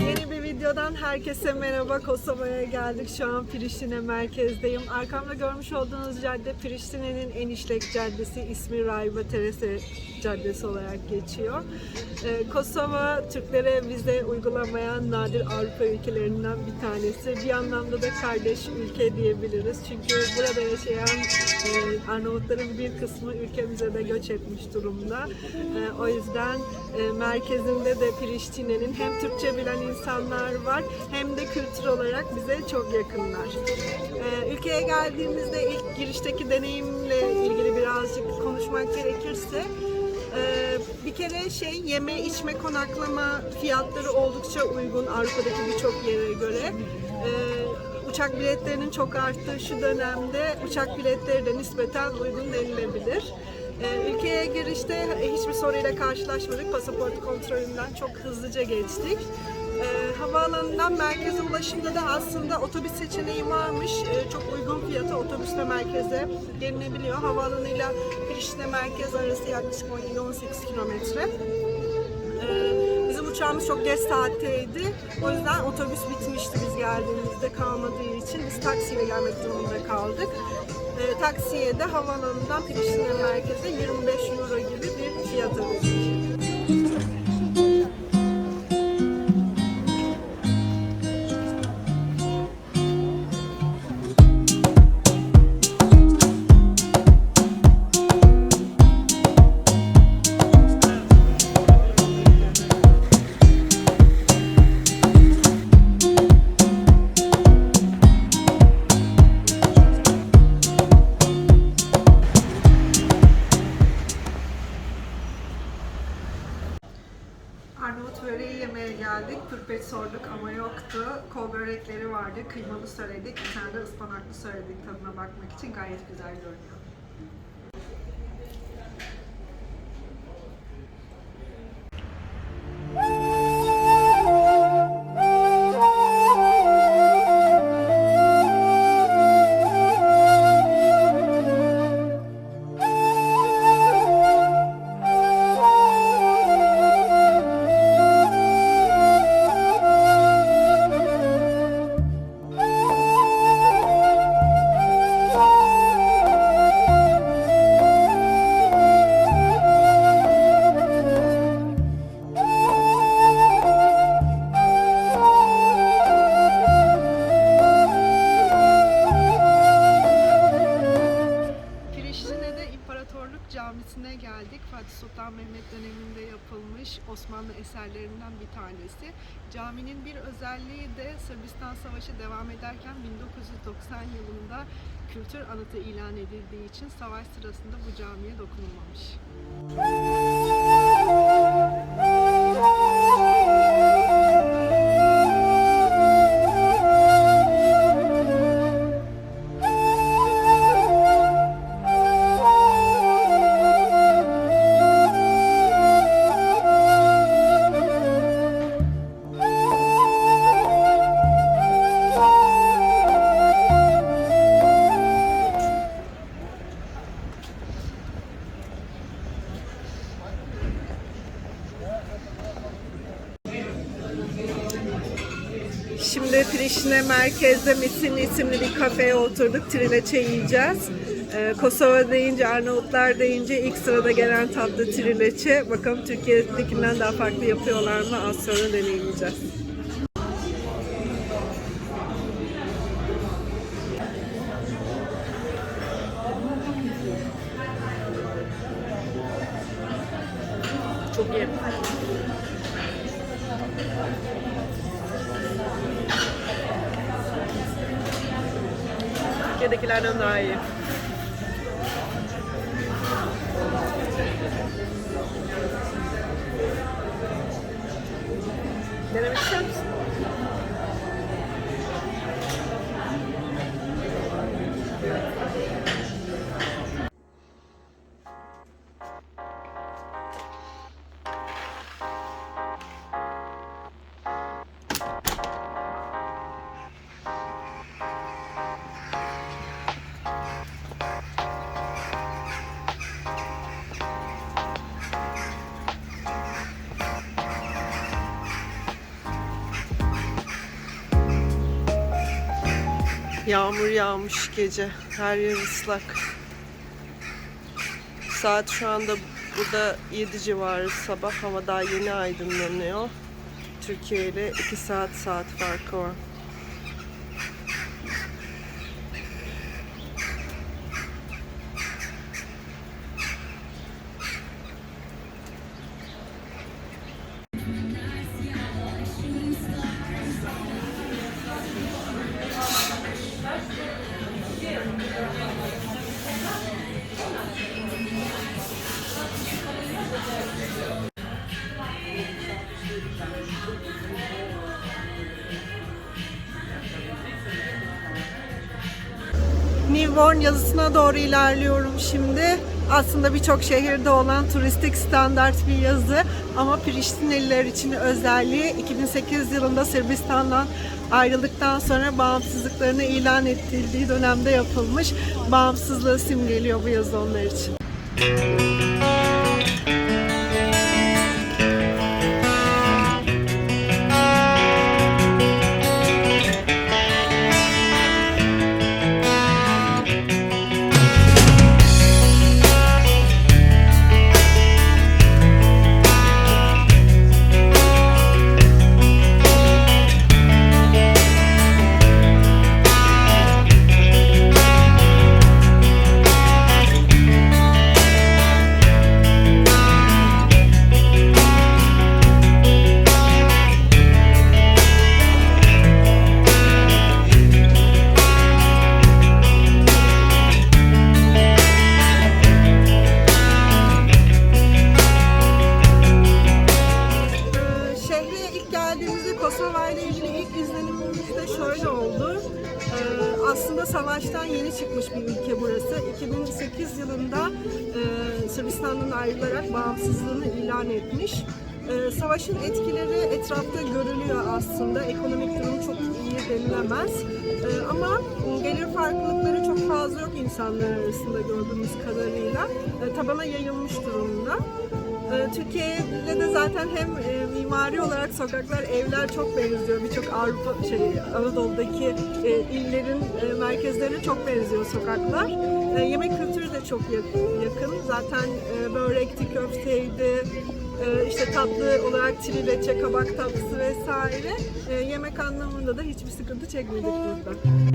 Yeni bir videodan Herkese merhaba, Kosova'ya geldik. Şu an Priştine merkezdeyim. Arkamda görmüş olduğunuz cadde Priştine'nin en işlek caddesi. İsmi Raiba Teresi Caddesi olarak geçiyor. Ee, Kosova Türklere vize uygulamayan nadir Avrupa ülkelerinden bir tanesi. Bir anlamda da kardeş ülke diyebiliriz. Çünkü burada yaşayan e, Arnavutların bir kısmı ülkemize de göç etmiş durumda. E, o yüzden e, merkezinde de Priştine'nin hem Türkçe bilen insanlar var hem de kültür olarak bize çok yakınlar. E, ülkeye geldiğimizde ilk girişteki deneyimle ilgili birazcık konuşmak gerekirse bir kere şey yeme içme konaklama fiyatları oldukça uygun Avrupa'daki birçok yere göre. E, uçak biletlerinin çok arttığı şu dönemde uçak biletleri de nispeten uygun denilebilir. Ee, ülkeye girişte hiçbir soruyla karşılaşmadık. Pasaport kontrolünden çok hızlıca geçtik. Ee, havaalanından merkeze ulaşımda da aslında otobüs seçeneği varmış. Ee, çok uygun fiyata otobüsle merkeze gelinebiliyor. Havaalanıyla Priştine merkez arası yaklaşık 17-18 kilometre. Ee, Bizim uçağımız çok geç saatteydi. O yüzden otobüs bitmişti biz geldiğimizde kalmadığı için biz taksiyle gelmek durumunda kaldık. Ee, taksiye de havaalanından Priştine merkeze 25 euro gibi bir fiyat ödedik. Pürpeç sorduk ama yoktu. Kol börekleri vardı. Kıymalı söyledik. Bir tane ıspanaklı söyledik tadına bakmak için. Gayet güzel görünüyor. Camisi'ne geldik. Fatih Sultan Mehmet döneminde yapılmış Osmanlı eserlerinden bir tanesi. Caminin bir özelliği de Sırbistan Savaşı devam ederken 1990 yılında kültür anıtı ilan edildiği için savaş sırasında bu camiye dokunulmamış. Priştine merkezde Misin isimli bir kafeye oturduk. Trileçe yiyeceğiz. Ee, Kosova deyince, Arnavutlar deyince ilk sırada gelen tatlı trileçe. Bakalım Türkiye'dekinden daha farklı yapıyorlar mı? Az sonra deneyimleyeceğiz. Türkiye'dekilerden daha Yağmur yağmış gece. Her yer ıslak. Saat şu anda burada 7 civarı sabah. Hava daha yeni aydınlanıyor. Türkiye ile 2 saat saat farkı var. Newborn yazısına doğru ilerliyorum şimdi. Aslında birçok şehirde olan turistik standart bir yazı ama Priştineliler için özelliği 2008 yılında Sırbistan'dan ayrıldıktan sonra bağımsızlıklarını ilan ettiği dönemde yapılmış. Bağımsızlığı simgeliyor bu yazı onlar için. Ee, çıkmış bir ülke burası. 2008 yılında e, Sırbistan'dan ayrılarak bağımsızlığını ilan etmiş. Ee, Savaşın etkileri etrafta görülüyor aslında. Ekonomik durum çok iyi denilemez. Ee, Ama gelir farklılıkları çok fazla yok insanlar arasında gördüğümüz kadarıyla. Ee, Tabana yayılmış durumda. Ee, Türkiye'de de zaten hem e, mimari olarak sokaklar, evler çok benziyor. Birçok Avrupa, şey, Anadolu'daki e, illerin e, merkezlerine çok benziyor sokaklar. Yemek kültürü de çok yak- yakın. Zaten börekti, köfteydi, işte tatlı olarak trileçe, kabak tatlısı vesaire. Yemek anlamında da hiçbir sıkıntı çekmedik burada.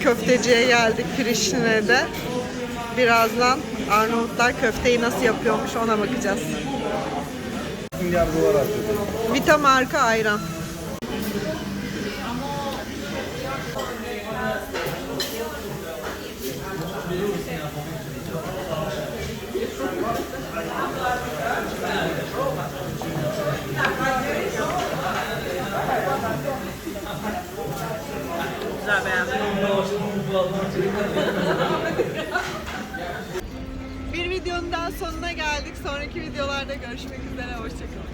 Köfteciye geldik Priştine'de. Birazdan Arnavutlar köfteyi nasıl yapıyormuş ona bakacağız. Vita marka ayran. Bir videonun daha sonuna geldik. Sonraki videolarda görüşmek üzere. Hoşçakalın.